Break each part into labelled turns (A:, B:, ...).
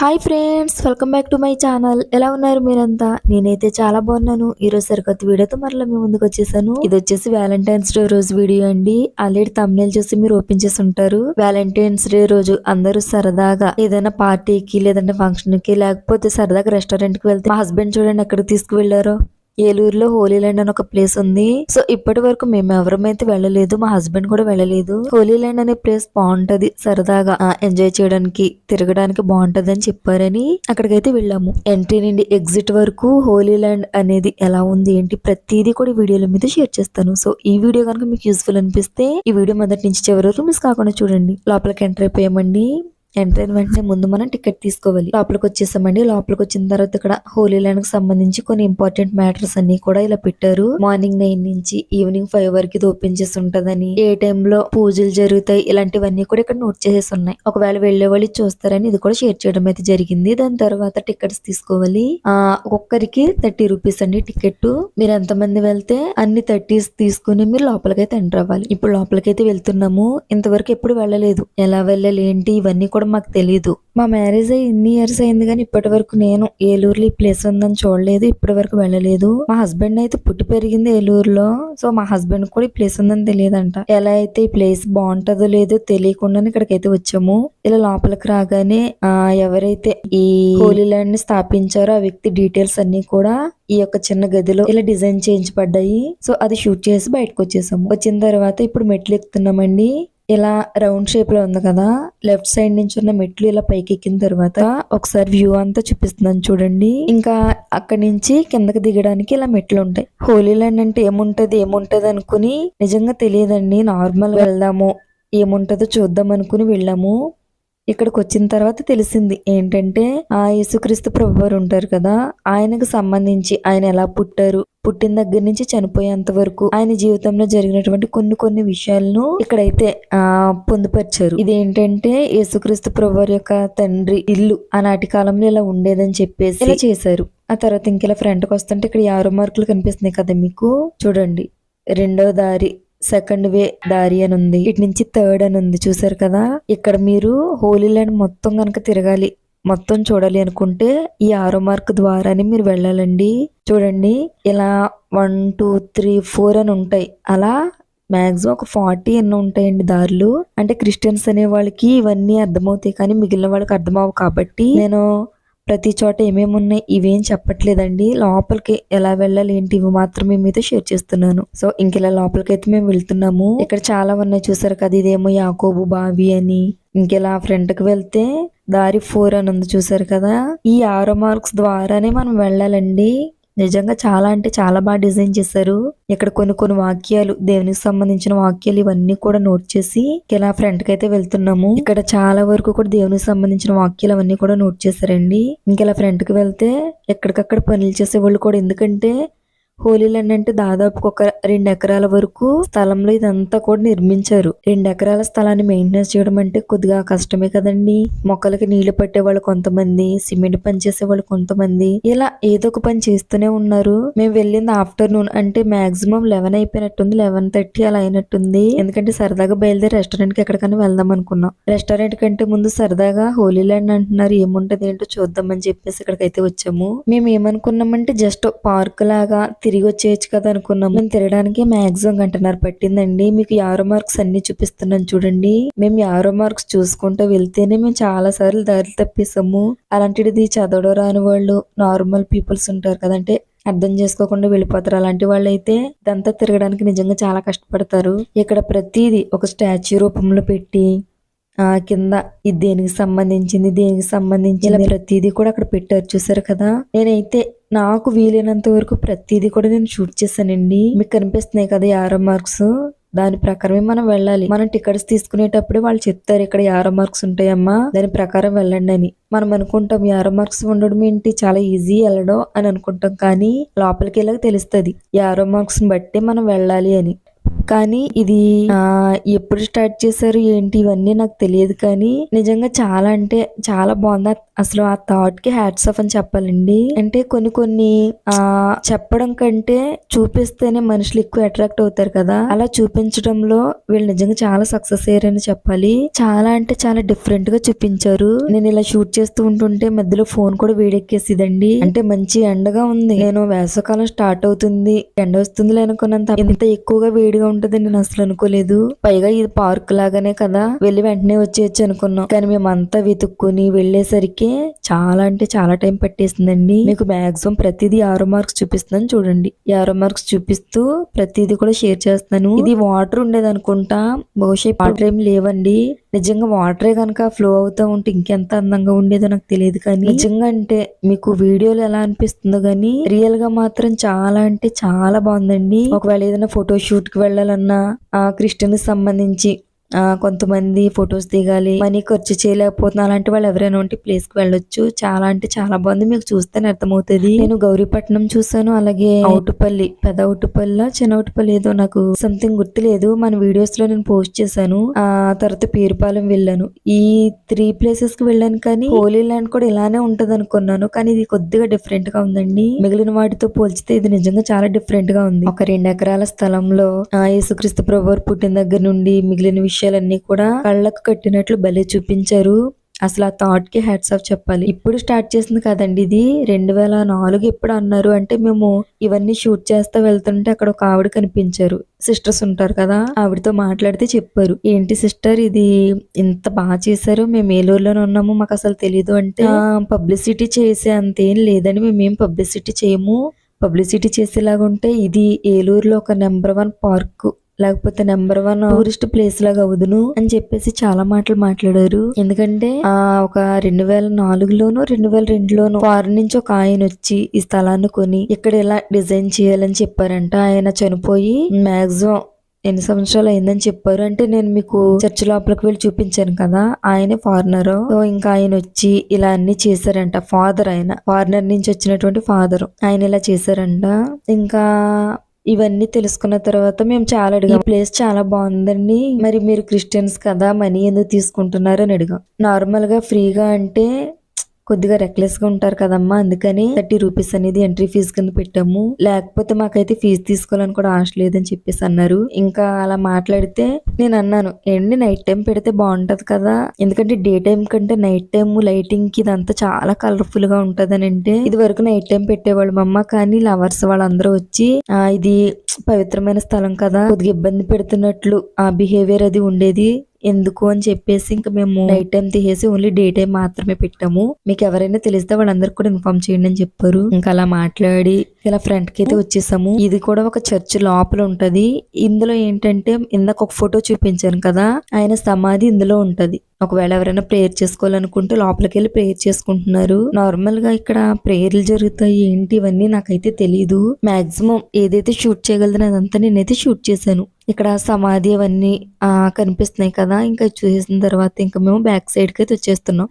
A: Hi friends welcome back to my channel ఎలా ఉన్నారు మీరంతా? నేనైతే చాలా బాగున్నాను. ఈరోజు సరికొత్త వీడియోతో మరలా మీ ముందుకు వచ్చేసాను. ఇది వచ్చేసి వ్యాలంటైన్స్ డే రోజు వీడియో అండి. ఆల్రెడీ తమ్నేల్ చూసి మీరు ఓపెన్ చేసి ఉంటారు. వ్యాలంటైన్స్ డే రోజు అందరూ సరదాగా ఏదైనా పార్టీకి లేదంటే ఫంక్షన్కి లేకపోతే సరదాగా రెస్టారెంట్కి వెళ్తే మా హస్బెండ్ చూడండి ఎక్కడికి తీసుకువెళ్ళారో ఏలూరులో హోలీ ల్యాండ్ అని ఒక ప్లేస్ ఉంది. సో ఇప్పటి వరకు మేము ఎవరమైతే వెళ్ళలేదు మా హస్బెండ్ కూడా వెళ్ళలేదు. హోలీ ల్యాండ్ అనే ప్లేస్ బాగుంటది సరదాగా ఎంజాయ్ చేయడానికి తిరగడానికి బాగుంటది అని చెప్పారని అక్కడికైతే వెళ్ళాము. ఎంట్రీ నుండి ఎగ్జిట్ వరకు హోలీ ల్యాండ్ అనేది ఎలా ఉంది ఏంటి ప్రతిదీ కూడా వీడియోల మీద షేర్ చేస్తాను. సో ఈ వీడియో కనుక మీకు యూస్ఫుల్ అనిపిస్తే ఈ వీడియో మొదటి నుంచి చివరి వరకు మిస్ కాకుండా చూడండి. లోపలికి ఎంటర్ అయిపోయామండి. ఎంటర్ అయిన వెంటనే ముందు మనం టికెట్ తీసుకోవాలి. లోపలికి వచ్చేసామండి. లోపలికి వచ్చిన తర్వాత ఇక్కడ హోలీ ల్యాండ్కి సంబంధించి కొన్ని ఇంపార్టెంట్ మ్యాటర్స్ అన్ని కూడా ఇలా పెట్టారు. మార్నింగ్ నైన్ నుంచి ఈవినింగ్ ఫైవ్ వరకు ఇది ఓపెన్ చేసి ఉంటదని ఏ టైంలో పూజలు జరుగుతాయి ఇలాంటివన్నీ కూడా ఇక్కడ నోట్ చేసేసి ఉన్నాయి. ఒకవేళ వెళ్ళే వాళ్ళు చూస్తారని ఇది కూడా షేర్ చేయడం అయితే జరిగింది. దాని తర్వాత టికెట్స్ తీసుకోవాలి. ఆ ఒక్కరికి థర్టీ రూపీస్ అండి టికెట్ మీరు ఎంతమంది వెళ్తే అన్ని థర్టీస్ తీసుకుని మీరు లోపలికైతే ఎంటర్ అవ్వాలి. ఇప్పుడు లోపలికైతే వెళ్తున్నాము. ఇంతవరకు ఎప్పుడు వెళ్ళలేదు. ఎలా వెళ్ళాలి ఏంటి? ఇవన్నీ కూడా మాకు తెలియదు మా మ్యారేజ్ అయ్యి ఎన్ని ఇయర్స్ అయింది కానీ ఇప్పటి వరకు నేను ఏలూరులో ఈ ప్లేస్ ఉందని చూడలేదు ఇప్పటి వరకు వెళ్ళలేదు. మా హస్బెండ్ అయితే పుట్టి పెరిగింది ఏలూరులో సో మా హస్బెండ్ కూడా ఈ ప్లేస్ ఉందని తెలియదంట. ఎలా అయితే ఈ ప్లేస్ బాగుంటుందో లేదో తెలియకుండానే ఇక్కడికైతే వచ్చాము. ఇలా లోపలికి రాగానే ఆ ఎవరైతే ఈ హోలీ ల్యాండ్ని స్థాపించారో ఆ వ్యక్తి డీటెయిల్స్ అన్ని కూడా ఈ యొక్క చిన్న గదిలో ఇలా డిజైన్ చేయించబడ్డాయి. సో అది షూట్ చేసి బయటకు వచ్చేసాము. వచ్చిన తర్వాత ఇప్పుడు మెట్లు ఎక్కుతున్నామండి. ఇలా రౌండ్ షేప్లో ఉంది కదా లెఫ్ట్ సైడ్ నుంచి ఉన్న మెట్లు ఇలా పైకి ఎక్కిన తర్వాత ఒకసారి వ్యూ అంతా చూపిస్తున్నాను చూడండి. ఇంకా అక్కడి నుంచి కిందకి దిగడానికి ఇలా మెట్లు ఉంటాయి. హోలీ ల్యాండ్ అంటే ఏముంటది ఏముంటది అనుకుని నిజంగా తెలియదండి. నార్మల్ వెళ్దాము ఏముంటదో చూద్దాం అనుకుని వెళ్ళాము. ఇక్కడికి వచ్చిన తర్వాత తెలిసింది. ఏంటంటే ఆ యేసుక్రీస్తు ప్రభు వారు ఉంటారు కదా ఆయనకు సంబంధించి ఆయన ఎలా పుట్టారు పుట్టిన దగ్గర నుంచి చనిపోయేంత వరకు ఆయన జీవితంలో జరిగినటువంటి కొన్ని కొన్ని విషయాలను ఇక్కడైతే ఆ పొందుపరిచారు. ఇదేంటంటే యేసుక్రీస్తు ప్రభు వారి యొక్క తండ్రి ఇల్లు ఆనాటి కాలంలో ఇలా ఉండేదని చెప్పేసి ఇలా చేశారు. ఆ తర్వాత ఇంకెలా ఫ్రంట్కి వస్తుంటే ఇక్కడ యారో మార్కులు కనిపిస్తున్నాయి కదా మీకు. చూడండి. రెండో దారి సెకండ్ వే దారి అని ఉంది ఇటు నుంచి థర్డ్ అని ఉంది చూసారు కదా? ఇక్కడ మీరు హోలీ ల్యాండ్ మొత్తం కనుక తిరగాలి మొత్తం చూడాలి అనుకుంటే ఈ ఆరో మార్క్ ద్వారానే మీరు వెళ్ళాలండి. చూడండి ఇలా వన్ టూ త్రీ ఫోర్ అని ఉంటాయి. అలా మ్యాక్సిమం ఒక ఫార్టీ ఎన్నో ఉంటాయండి దారులు. అంటే క్రిస్టియన్స్ అనే వాళ్ళకి ఇవన్నీ అర్థమవుతాయి కానీ మిగిలిన వాళ్ళకి అర్థమవు కాబట్టి నేను ప్రతి చోట ఏమేమి ఉన్నాయి ఇవేం చెప్పట్లేదండి. లోపలికి ఎలా వెళ్ళాలి ఏంటి ఇవి మాత్రమే మీతో షేర్ చేస్తున్నాను. సో ఇంక ఇలా లోపలికి అయితే మేము వెళ్తున్నాము. ఇక్కడ చాలా ఉన్నాయి చూసారు కదా ఇదేమో యాకోబు బావి అని. ఇంకెలా ఫ్రంట్కి వెళ్తే దారి ఫోర్ అని ఉంది చూసారు కదా. ఈ ఆరో మార్క్స్ ద్వారానే మనం వెళ్ళాలండి. నిజంగా చాలా అంటే చాలా బాగా డిజైన్ చేశారు. ఇక్కడ కొన్ని కొన్ని వాక్యాలు దేవునికి సంబంధించిన వాక్యాలు ఇవన్నీ కూడా నోట్ చేసి ఇలా ఫ్రంట్కి అయితే వెళ్తున్నాము. ఇక్కడ చాలా వరకు కూడా దేవునికి సంబంధించిన వాక్యాలు అవన్నీ కూడా నోట్ చేశారండి. ఇంకెలా ఫ్రంట్కి వెళ్తే ఎక్కడికక్కడ పనులు చేసే వాళ్ళు కూడా. ఎందుకంటే హోలీ అంటే దాదాపు ఒక రెండు ఎకరాల వరకు స్థలంలో ఇదంతా కూడా నిర్మించారు. రెండు ఎకరాల స్థలాన్ని మెయింటెనెన్స్ చేయడం అంటే కొద్దిగా కష్టమే కదండి. మొక్కలకి నీళ్ళు పట్టే వాళ్ళు కొంతమంది సిమెంట్ పని చేసే వాళ్ళు కొంతమంది. ఇలా ఏదో ఒక పని చేస్తూనే ఉన్నారు. మేము వెళ్ళింది ఆఫ్టర్నూన్ అంటే మాక్సిమం లెవెన్ అయిపోయినట్టుంది లెవెన్ థర్టీ అలా అయినట్టుంది. ఎందుకంటే సరదాగా బయలుదేరి రెస్టారెంట్కి ఎక్కడికైనా వెళ్దాం అనుకున్నాం. రెస్టారెంట్ కంటే ముందు సరదాగా హోలీ ల్యాండ్ అంటున్నారు ఏముంటది ఏంటో చూద్దామని చెప్పేసి ఇక్కడికైతే వచ్చాము. మేము ఏమనుకున్నామంటే జస్ట్ పార్క్ లాగా తిరిగి వచ్చేయచ్చు కదా అనుకున్నాం మేము తిరగడానికి మాక్సిమం గంటన్నర పట్టిందండి. మీకు యారో మార్క్స్ అన్ని చూపిస్తున్నాను చూడండి. మేము యారో మార్క్స్ చూసుకుంటూ వెళ్తేనే మేము చాలా సార్లు దారి తప్పేసాము అలాంటిది చదవడం రాని వాళ్ళు నార్మల్ పీపుల్స్ ఉంటారు కదంటే అర్థం చేసుకోకుండా వెళ్ళిపోతారు. అలాంటి వాళ్ళు అయితే ఇదంతా తిరగడానికి నిజంగా చాలా కష్టపడతారు. ఇక్కడ ప్రతిదీ ఒక స్టాచ్యూ రూపంలో పెట్టి ఆ కింద ఇది దేనికి సంబంధించింది దేనికి సంబంధించి ఇలా ప్రతిదీ కూడా అక్కడ పెట్టారు చూసారు కదా. నేనైతే నాకు వీలైనంత వరకు ప్రతిదీ కూడా నేను షూట్ చేశానండి. మీకు కనిపిస్తున్నాయి కదా యారో మార్క్స్? దాని ప్రకారమే మనం వెళ్ళాలి. మనం టికెట్స్ తీసుకునేటప్పుడు వాళ్ళు చెప్తారు ఇక్కడ యారో మార్క్స్ ఉంటాయమ్మా దాని ప్రకారం వెళ్ళండి అని. మనం అనుకుంటాం యారో మార్క్స్ ఉండడం ఏంటి? చాలా ఈజీ వెళ్ళడం అని అనుకుంటాం. కానీ లోపలికి వెళ్ళక తెలుస్తుంది యారో మార్క్స్ బట్టి మనం వెళ్ళాలి అని. కానీ ఇది ఎప్పుడు స్టార్ట్ చేశారు ఏంటి ఇవన్నీ నాకు తెలియదు కానీ నిజంగా చాలా అంటే చాలా బాగుంది. అసలు ఆ థాట్కి హ్యాట్స్ ఆఫ్ అని చెప్పాలండి. అంటే కొన్ని కొన్ని ఆ చెప్పడం కంటే చూపిస్తేనే మనుషులు ఎక్కువ అట్రాక్ట్ అవుతారు కదా. అలా చూపించడంలో వీళ్ళు నిజంగా చాలా సక్సెస్ అయ్యారని చెప్పాలి. చాలా అంటే చాలా డిఫరెంట్గా చూపించారు. నేను ఇలా షూట్ చేస్తూ ఉంటుంటే మధ్యలో ఫోన్ కూడా వేడెక్కేసిదండి. అంటే మంచి ఎండగా ఉంది. నేను వేసవకాలం స్టార్ట్ అవుతుంది. ఎండ వస్తుంది అనుకున్నంత ఇంత ఎక్కువగా వేడిగా ఉంటుందని నేను అసలు అనుకోలేదు. పైగా ఇది పార్క్ లాగానే కదా వెళ్ళి వెంటనే వచ్చేయచ్చు అనుకున్నాం. కానీ మేమంతా వెతుక్కుని వెళ్ళేసరికి చాలా అంటే చాలా టైం పట్టేసిందండి. మీకు మాక్సిమం ప్రతిదీ ఆరో మార్క్స్ చూపిస్తున్నాను చూడండి. ఆరో మార్క్స్ చూపిస్తూ ప్రతిదీ కూడా షేర్ చేస్తాను ఇది వాటర్ ఉండేది అనుకుంటా బహుశా వాటర్ ఏం లేవండి. నిజంగా వాటరే కనుక ఫ్లో అవుతూ ఉంటే ఇంకెంత అందంగా ఉండేదో నాకు తెలియదు కానీ నిజంగా అంటే మీకు వీడియోలు ఎలా అనిపిస్తుందో గానీ రియల్గా మాత్రం చాలా అంటే చాలా బాగుందండి. ఒకవేళ ఏదైనా ఫోటో షూట్కి వెళ్ళాలి ఆ క్రిస్టియన్కి సంబంధించి కొంతమంది ఫొటోస్ దిగాలి మనీ ఖర్చు చేయలేకపోతున్నా అలాంటి వాళ్ళు ఎవరైనా ఉంటే ప్లేస్కి వెళ్ళొచ్చు. చాలా అంటే చాలా బాగుంది మీకు చూస్తేనే అర్థమవుతుంది. నేను గౌరీపట్నం చూసాను అలాగే అవుటుపల్లి పెద్ద అవుటుపల్లి చిన్న అవుటుపల్లి ఏదో నాకు సంథింగ్ గుర్తులేదు. మన వీడియోస్లో నేను పోస్ట్ చేశాను. ఆ తర్వాత పేరుపాలెం వెళ్ళాను. ఈ త్రీ ప్లేసెస్కి వెళ్ళాను కానీ హోలీ ల్యాండ్ కూడా ఇలానే ఉంటది అనుకున్నాను కానీ ఇది కొద్దిగా డిఫరెంట్గా ఉందండి. మిగిలిన వాటితో పోల్చితే ఇది నిజంగా చాలా డిఫరెంట్గా ఉంది. ఒక రెండు ఎకరాల స్థలంలో ఆ యేసుక్రీస్తు ప్రభు పుట్టిన దగ్గర నుండి మిగిలిన విషయం విషయాలన్నీ కూడా కళ్ళకు కట్టినట్లు భలే చూపించారు. అసలు ఆ థాట్కి హ్యాట్స్ ఆఫ్ చెప్పాలి. ఇప్పుడు స్టార్ట్ చేసింది కదండి ఇది. రెండు వేల నాలుగు ఎప్పుడు అన్నారు అంటే మేము ఇవన్నీ షూట్ చేస్తా వెళ్తుంటే అక్కడ ఒక ఆవిడ కనిపించారు. సిస్టర్స్ ఉంటారు కదా ఆవిడతో మాట్లాడితే చెప్పారు. ఏంటి సిస్టర్ ఇది? ఇంత బాగా చేశారు. మేము ఏలూరులోనే ఉన్నాము? మాకు అసలు తెలీదు అంటే పబ్లిసిటీ చేసే అంతేం లేదని మేమేం పబ్లిసిటీ చేయము? పబ్లిసిటీ చేసేలాగా ఉంటే ఇది ఏలూరులో ఒక నెంబర్ వన్ పార్క్ లేకపోతే నెంబర్ వన్ టూరిస్ట్ ప్లేస్ లాగా అవుదును అని చెప్పేసి చాలా మాటలు మాట్లాడారు. ఎందుకంటే ఆ ఒక రెండు వేల నాలుగులోను రెండు వేల రెండులోను ఫారెన్ నుంచి ఒక ఆయన వచ్చి ఈ స్థలాన్ని కొని ఇక్కడ ఇలా డిజైన్ చేయాలని చెప్పారంట. ఆయన చనిపోయి మాక్సిమం ఎన్ని సంవత్సరాలు అయిందని చెప్పారు. అంటే నేను మీకు చర్చ్ లోపలికి వెళ్ళి చూపించాను కదా ఆయనే ఫారినర్ సో ఇంకా ఆయన వచ్చి ఇలా అన్ని చేశారంట. ఫాదర్ ఆయన ఫారినర్ నుంచి వచ్చినటువంటి ఫాదర్ ఆయన ఇలా చేశారంట. ఇంకా ఇవన్నీ తెలుసుకున్న తర్వాత మేము చాలా అడిగాం. ప్లేస్ చాలా బాగుందండి. మరి మీరు క్రిస్టియన్స్ కదా మనీ ఎందుకు తీసుకుంటున్నారు? అని అడిగాం. నార్మల్గా ఫ్రీగా అంటే కొద్దిగా రెక్లెస్గా ఉంటారు కదమ్మా అందుకని థర్టీ రూపీస్ అనేది ఎంట్రీ ఫీజు కింద పెట్టాము. లేకపోతే మాకైతే ఫీజు తీసుకోవాలని కూడా ఆశ లేదని చెప్పేసి అన్నారు. ఇంకా అలా మాట్లాడితే నేను అన్నాను ఏంటి నైట్ టైం పెడితే బాగుంటది కదా? ఎందుకంటే డే టైం కంటే నైట్ టైం లైటింగ్కి ఇదంతా చాలా కలర్ఫుల్గా ఉంటదని అంటే ఇది వరకు నైట్ టైం పెట్టేవాళ్ళు అమ్మ కానీ లవర్స్ వాళ్ళందరూ వచ్చి ఇది పవిత్రమైన స్థలం కదా కొద్దిగా ఇబ్బంది పెడుతున్నట్లు ఆ బిహేవియర్ అది ఉండేది. ఎందుకు అని చెప్పేసి ఇంకా మేము నైట్ టైం తీసేసి ఓన్లీ డే టైం మాత్రమే పెట్టాము. మీకు ఎవరైనా తెలిస్తే వాళ్ళందరికి కూడా ఇన్ఫార్మ్ చేయండి అని చెప్పారు. ఇంకా అలా మాట్లాడి ఇలా ఫ్రంట్కి అయితే వచ్చేసాము. ఇది కూడా ఒక చర్చ్ లోపల ఉంటది. ఇందులో ఏంటంటే ఇందాక ఒక ఫోటో చూపించాను కదా ఆయన సమాధి ఇందులో ఉంటది. ఒకవేళ ఎవరైనా ప్రేయర్ చేసుకోవాలనుకుంటే లోపలికి వెళ్ళి ప్రేయర్ చేసుకుంటున్నారు. నార్మల్గా ఇక్కడ ప్రేయర్లు జరుగుతాయి. ఏంటి ఇవన్నీ నాకైతే తెలియదు మాక్సిమం ఏదైతే షూట్ చేయగలదో అదంతా నేనైతే షూట్ చేశాను. ఇక్కడ సమాధి అవన్నీ ఆ కనిపిస్తున్నాయి కదా. ఇంకా చూసిన తర్వాత ఇంకా మేము బ్యాక్ సైడ్కి అయితే వచ్చేస్తున్నాం.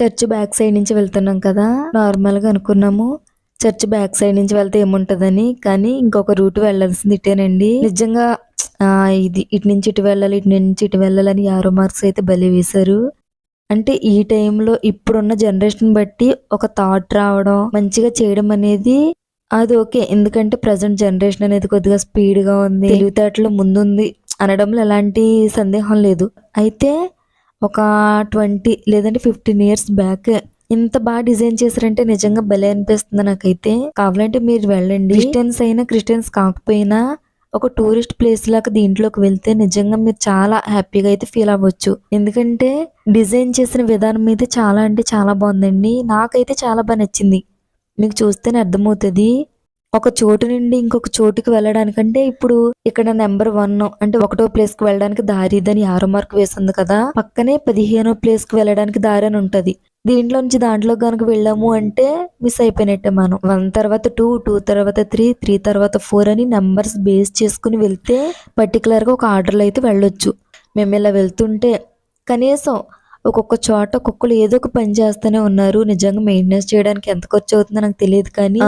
A: చర్చ్ బ్యాక్ సైడ్ నుంచి వెళ్తున్నాం కదా. నార్మల్గా అనుకున్నాము. చర్చ్ బ్యాక్ సైడ్ నుంచి వెళ్తే ఏముంటదని. కానీ ఇంకొక రూట్ వెళ్ళాల్సింది ఇటేనండి. నిజంగా ఇది ఇటు నుంచి ఇటు వెళ్ళాలి ఇటు నుంచి ఇటు వెళ్ళాలని ఆరో మార్క్స్ అయితే బలి వేశారు. అంటే ఈ టైంలో ఇప్పుడున్న జనరేషన్ బట్టి ఒక థాట్ రావడం మంచిగా చేయడం అనేది అది ఓకే. ఎందుకంటే ప్రజెంట్ జనరేషన్ అనేది కొద్దిగా స్పీడ్గా ఉంది తెలివితేటలో ముందుంది అనడంలో ఎలాంటి సందేహం లేదు. అయితే ఒక ట్వంటీ లేదంటే ఫిఫ్టీన్ ఇయర్స్ బ్యాక్ ఇంత బాగా డిజైన్ చేశారంటే నిజంగా భలే అనిపిస్తుంది నాకైతే. కావాలంటే మీరు వెళ్ళండి. క్రిస్టియన్స్ అయినా క్రిస్టియన్స్ కాకపోయినా ఒక టూరిస్ట్ ప్లేస్ లాగా దీంట్లోకి వెళ్తే నిజంగా మీరు చాలా హ్యాపీగా అయితే ఫీల్ అవ్వచ్చు. ఎందుకంటే డిజైన్ చేసిన విధానం మీద చాలా అంటే చాలా బాగుందండి. నాకైతే చాలా బాగా నచ్చింది. మీకు చూస్తేనే అర్థమవుతుంది. ఒక చోటు నుండి ఇంకొక చోటుకి వెళ్ళడానికంటే ఇప్పుడు ఇక్కడ నెంబర్ వన్ అంటే ఒకటో ప్లేస్కి వెళ్ళడానికి దారి ఇదని ఆరో మార్క్ వేసింది కదా. పక్కనే పదిహేనో ప్లేస్కి వెళ్ళడానికి దారి అని ఉంటది. దీంట్లో నుంచి దాంట్లో కనుక వెళ్ళాము అంటే మిస్ అయిపోయినట్టే మనం. వన్ తర్వాత టూ టూ తర్వాత త్రీ త్రీ తర్వాత ఫోర్ అని నెంబర్స్ బేస్ చేసుకుని వెళ్తే పర్టికులర్గా ఒక ఆర్డర్లో అయితే వెళ్ళొచ్చు. మేము ఇలా వెళ్తుంటే కనీసం ఒక్కొక్క చోట ఒక్కొక్కరు ఏదో ఒక పని చేస్తూనే ఉన్నారు. నిజంగా మెయింటెనెన్స్ చేయడానికి ఎంత ఖర్చు అవుతుందో నాకు తెలియదు కానీ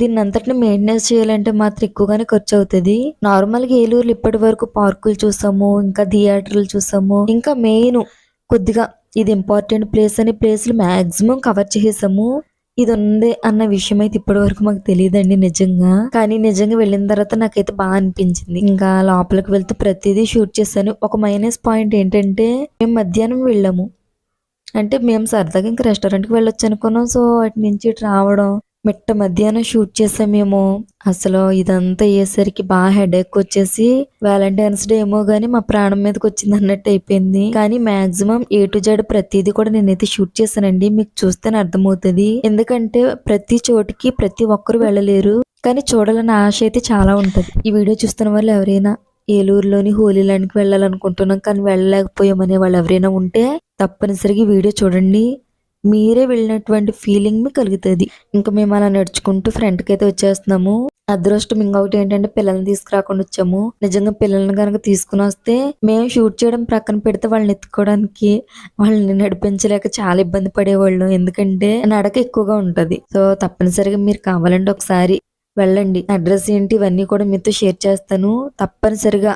A: దీన్ని అంతటిని మెయింటెనెన్స్ చేయాలంటే మాత్రం ఎక్కువగానే ఖర్చు అవుతుంది. నార్మల్గా ఏలూరులో ఇప్పటి వరకు పార్కులు చూసాము ఇంకా థియేటర్లు చూసాము ఇంకా మెయిన్ కొద్దిగా ఇది ఇంపార్టెంట్ ప్లేస్ అనే ప్లేస్లు మాక్సిమం కవర్ చేసాము ఇది ఉంది అన్న విషయం అయితే ఇప్పటి వరకు మాకు తెలియదండి నిజంగా. కానీ నిజంగా వెళ్ళిన తర్వాత నాకైతే బాగా అనిపించింది. ఇంకా లోపలికి వెళ్తే ప్రతిదీ షూట్ చేశాను. ఒక మైనస్ పాయింట్ ఏంటంటే మేము మధ్యాహ్నం వెళ్ళాము. అంటే మేము సరదాగా ఇంకా రెస్టారెంట్కి వెళ్ళొచ్చు అనుకున్నాం సో అటు నుంచి ఇటు రావడం మిట్ట మధ్యాహ్నం షూట్ చేసాం మేము అసలు ఇదంతా అయ్యేసరికి బాగా హెడేక్ వచ్చేసి వ్యాలంటైన్స్ డే ఏమో గానీ మా ప్రాణం మీదకి వచ్చింది అన్నట్టు అయిపోయింది. కానీ మాక్సిమం ఏ టు జెడ్ ప్రతిదీ కూడా నేనైతే షూట్ చేశానండి. మీకు చూస్తేనే అర్థమవుతుంది. ఎందుకంటే ప్రతి చోటికి ప్రతి ఒక్కరు వెళ్ళలేరు. కానీ చూడాలన్న ఆశ అయితే చాలా ఉంటది. ఈ వీడియో చూస్తున్న వాళ్ళు ఎవరైనా ఏలూరులోని హోలీ ల్యాండ్కి వెళ్ళాలనుకుంటున్నాం కానీ వెళ్ళలేకపోయామనే వాళ్ళు ఎవరైనా ఉంటే తప్పనిసరిగా వీడియో చూడండి. మీరే వెళ్ళినటువంటి ఫీలింగ్ మీకు కలుగుతుంది. ఇంకా మేము అలా నడుచుకుంటూ ఫ్రంట్కి అయితే వచ్చేస్తున్నాము. అదృష్టం ఇంకొకటి ఏంటంటే పిల్లల్ని తీసుకురాకుండా వచ్చాము. నిజంగా పిల్లల్ని కనుక తీసుకుని వస్తే మేము షూట్ చేయడం ప్రక్కన పెడితే వాళ్ళని ఎత్తుకోవడానికి వాళ్ళని నడిపించలేక చాలా ఇబ్బంది పడేవాళ్ళు. ఎందుకంటే నడక ఎక్కువగా ఉంటది. సో తప్పనిసరిగా మీరు కావాలండి ఒకసారి వెళ్ళండి. అడ్రస్ ఏంటి ఇవన్నీ కూడా మీతో షేర్ చేస్తాను. తప్పనిసరిగా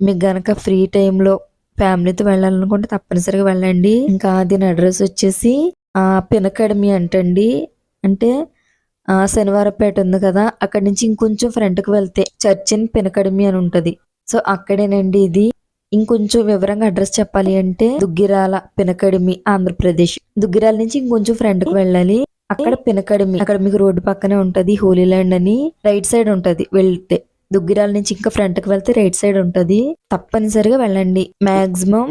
A: మీకు గనక ఫ్రీ టైంలో ఫ్యామిలీతో వెళ్ళాలనుకుంటే తప్పనిసరిగా వెళ్ళండి. ఇంకా దీని అడ్రస్ వచ్చేసి పినకడమి అంటండి. అంటే శనివారపేట ఉంది కదా అక్కడి నుంచి ఇంకొంచెం ఫ్రంట్కి వెళ్తే చర్చ్ ఇన్ పినకడమి అని ఉంటుంది. సో అక్కడేనండి ఇది. ఇంకొంచెం వివరంగా అడ్రస్ చెప్పాలి అంటే దుగ్గిరాల పినకడిమి ఆంధ్రప్రదేశ్. దుగ్గిరాల నుంచి ఇంకొంచెం ఫ్రంట్కి వెళ్ళాలి. అక్కడ పినకడిమి అక్కడ మీకు రోడ్డు పక్కనే ఉంటుంది హోలీ ల్యాండ్ అని రైట్ సైడ్ ఉంటుంది వెళ్తే. దుగ్గిరాల నుంచి ఇంకా ఫ్రంట్కి వెళ్తే రైట్ సైడ్ ఉంటుంది. తప్పనిసరిగా వెళ్ళండి. మాక్సిమం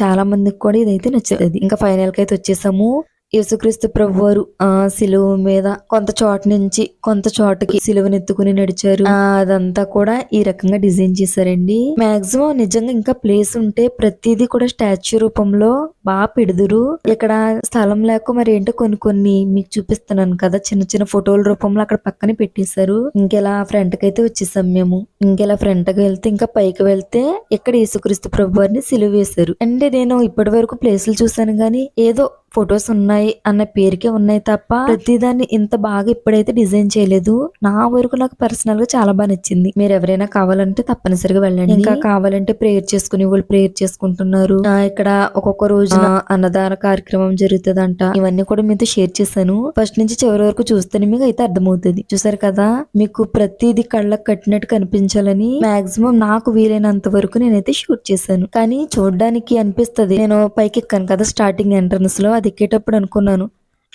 A: చాలా మందికి కూడా ఇదైతే నచ్చుతుంది ఇంకా ఫైనల్కి అయితే వచ్చేసాము. యేసుక్రీస్తు ప్రభు వారు ఆ సిలువ మీద కొంత చోటు నుంచి కొంత చోటుకి సిలువనెత్తుకుని నడిచారు. అదంతా కూడా ఈ రకంగా డిజైన్ చేశారండి. మాక్సిమం నిజంగా ఇంకా ప్లేస్ ఉంటే ప్రతిదీ కూడా స్టాచ్యూ రూపంలో బాగా పెడుదురు. ఇక్కడ స్థలం లేక మరి ఏంటో కొన్ని కొన్ని మీకు చూపిస్తున్నాను కదా. చిన్న చిన్న ఫోటోల రూపంలో అక్కడ పక్కనే పెట్టేశారు. ఇంకెలా ఫ్రంట్కి అయితే వచ్చేసాం మేము. ఇంకెలా ఫ్రంట్కి వెళ్తే ఇంకా పైకి వెళ్తే ఇక్కడ యేసుక్రీస్తు ప్రభు వారిని సిలువ వేశారు. అంటే నేను ఇప్పటి వరకు ప్లేసులు చూసాను గానీ ఏదో ఫొటోస్ ఉన్నాయి అన్న పేరుకే ఉన్నాయి తప్ప ప్రతిదాన్ని ఇంత బాగా ఇప్పుడైతే డిజైన్ చేయలేదు. నా వరకు నాకు పర్సనల్గా చాలా బాగా నచ్చింది. మీరు ఎవరైనా కావాలంటే తప్పనిసరిగా వెళ్ళండి. ఇంకా కావాలంటే ప్రేయర్ చేసుకునే వాళ్ళు ప్రేయర్ చేసుకుంటున్నారు. ఇక్కడ ఒక్కొక్క రోజు అన్నదాన కార్యక్రమం జరుగుతుందంట. ఇవన్నీ కూడా మీతో షేర్ చేశాను. ఫస్ట్ నుంచి చివరి వరకు చూస్తేనే మీకు అయితే అర్థమవుతుంది. చూసారు కదా? మీకు ప్రతిదీ కళ్ళకు కట్టినట్టు కనిపించాలని మాక్సిమం నాకు వీలైనంత వరకు నేనైతే షూట్ చేశాను. కానీ చూడడానికి అనిపిస్తది. నేను పైకి ఎక్కాను కదా స్టార్టింగ్ ఎంట్రన్స్లో. అది ఎక్కేటప్పుడు అనుకున్నాను.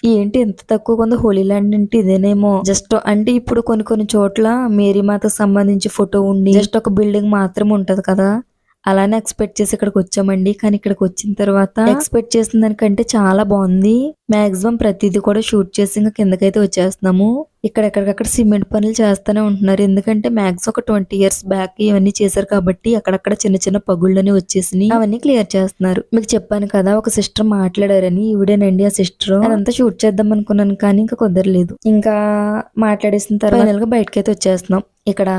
A: ఏంటి ఎంత తక్కువ కొంత హోలీ ల్యాండ్ అంటే ఇదేనేమో? జస్ట్ అంటే ఇప్పుడు కొన్ని కొన్ని చోట్ల మేరీ సంబంధించి ఫోటో ఉండి జస్ట్ ఒక బిల్డింగ్ మాత్రం ఉంటది కదా? అలానే ఎక్స్పెక్ట్ చేసి ఇక్కడికి వచ్చామండి. కానీ ఇక్కడికి వచ్చిన తర్వాత ఎక్స్పెక్ట్ చేసిన దానికంటే చాలా బాగుంది. మాక్సిమం ప్రతిదీ కూడా షూట్ చేసి ఇంకా కిందకైతే వచ్చేస్తున్నాము. ఇక్కడ ఎక్కడికక్కడ సిమెంట్ పనులు చేస్తూనే ఉంటున్నారు. ఎందుకంటే మ్యాక్స్ ఒక ట్వంటీ ఇయర్స్ బ్యాక్ ఇవన్నీ చేశారు కాబట్టి అక్కడక్కడ చిన్న చిన్న పగుళ్ళని వచ్చేసి అవన్నీ క్లియర్ చేస్తున్నారు. మీకు చెప్పాను కదా ఒక సిస్టర్ మాట్లాడారని ఈవిడేనండి ఆ సిస్టర్. అదంతా షూట్ చేద్దాం అనుకున్నాను కానీ ఇంకా కుదరలేదు. ఇంకా మాట్లాడేసిన తర్వాత final బయటకైతే వచ్చేస్తున్నాం. ఇక్కడ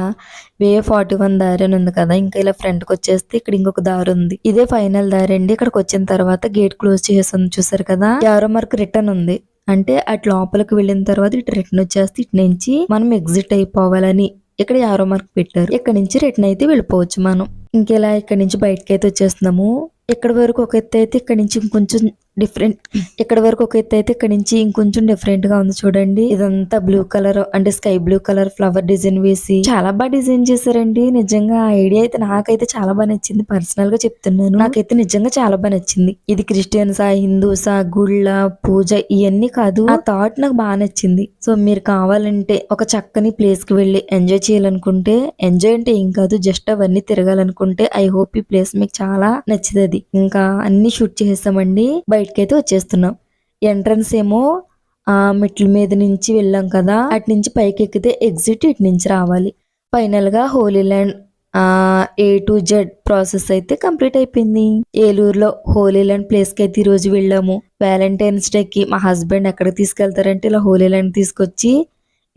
A: వే ఫార్టీ వన్ దారి అని ఉంది కదా ఇంకా ఇలా ఫ్రంట్కి వచ్చేస్తే ఇక్కడ ఇంకొక దారి ఉంది. ఇదే ఫైనల్ దారి అండి ఇక్కడికి వచ్చిన తర్వాత గేట్ క్లోజ్ చేసి ఉంది చూసారు కదా? యారో మార్క్ రిటర్న్ ఉంది. అంటే అటు లోపలికి వెళ్ళిన తర్వాత ఇటు రిటర్న్ వచ్చేస్తే ఇటు నుంచి మనం ఎగ్జిట్ అయిపోవాలని ఇక్కడ యారో మార్క్ పెట్టారు. ఇక్కడ నుంచి రిటర్న్ అయితే వెళ్ళిపోవచ్చు మనం. ఇంకెలా ఇక్కడ నుంచి బయటకి అయితే వచ్చేస్తున్నాము? ఇక్కడ వరకు ఒక ఎత్తు అయితే ఇక్కడ నుంచి ఇంకొంచెం డిఫరెంట్. ఇక్కడ వరకు ఒక ఎత్తు అయితే ఇక్కడ నుంచి ఇంకొంచెం డిఫరెంట్గా ఉంది చూడండి. ఇదంతా బ్లూ కలర్ అంటే sky blue colour flower design వేసి. చాలా బాగా డిజైన్ చేశారండి. నిజంగా ఐడియా అయితే నాకైతే చాలా బాగా నచ్చింది. పర్సనల్గా చెప్తున్నాను. నాకైతే నిజంగా చాలా బాగా నచ్చింది. ఇది క్రిస్టియన్సా హిందూసా గుళ్ళ పూజ ఇవన్నీ కాదు. ఆ థాట్ నాకు బాగా నచ్చింది. సో మీరు కావాలంటే ఒక చక్కని ప్లేస్కి వెళ్ళి ఎంజాయ్ చేయాలనుకుంటే ఎంజాయ్ అంటే ఏం కాదు. జస్ట్ అవన్నీ తిరగాలనుకుంటే ఐ హోప్ ఈ ప్లేస్ మీకు చాలా నచ్చుతుంది. ఇంకా అన్ని షూట్ బయటకి అయితే వచ్చేస్తున్నాం. ఎంట్రన్స్ ఏమో ఆ మెట్ల మీద నుంచి వెళ్ళాం కదా అటు నుంచి పైకి ఎక్కితే ఎగ్జిట్ ఇటు నుంచి రావాలి. ఫైనల్గా Holy Land A to Z process అయితే కంప్లీట్ అయిపోయింది. ఏలూరులో హోలీ ల్యాండ్ ప్లేస్కి అయితే ఈరోజు వెళ్ళాము. వ్యాలంటైన్స్ డేకి మా హస్బెండ్ ఎక్కడికి తీసుకెళ్తారంటే ఇలా హోలీ ల్యాండ్ తీసుకొచ్చి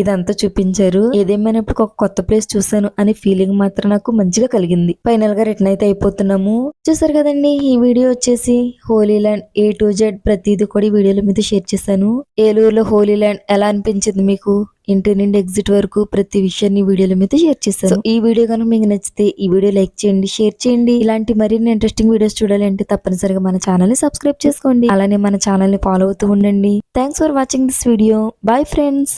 A: ఇదంతా చూపించారు. ఏదేమైనప్పుడు ఒక కొత్త ప్లేస్ చూసాను అనే ఫీలింగ్ మాత్రం నాకు మంచిగా కలిగింది. ఫైనల్గా రిటర్న్ అయితే అయిపోతున్నాము. చూసారు కదండి ఈ వీడియో వచ్చేసి Holy Land A to Z ప్రతిదీ కూడా ఈ వీడియోలో మీద షేర్ చేశాను. ఏలూరులో హోలీ ల్యాండ్ ఎలా అనిపించింది మీకు? ఇంటి నుండి ఎగ్జిట్ వరకు ప్రతి విషయాన్ని వీడియోల మీద షేర్ చేశాను. ఈ వీడియో కనుక మీకు నచ్చితే ఈ వీడియో లైక్ చేయండి షేర్ చేయండి. ఇలాంటి మరిన్ని ఇంట్రెస్టింగ్ వీడియోస్ చూడాలంటే తప్పనిసరిగా మన ఛానల్ని సబ్స్క్రైబ్ చేసుకోండి. అలానే మన ఛానల్ని ఫాలో అవుతూ ఉండండి. Thanks for watching this video bye friends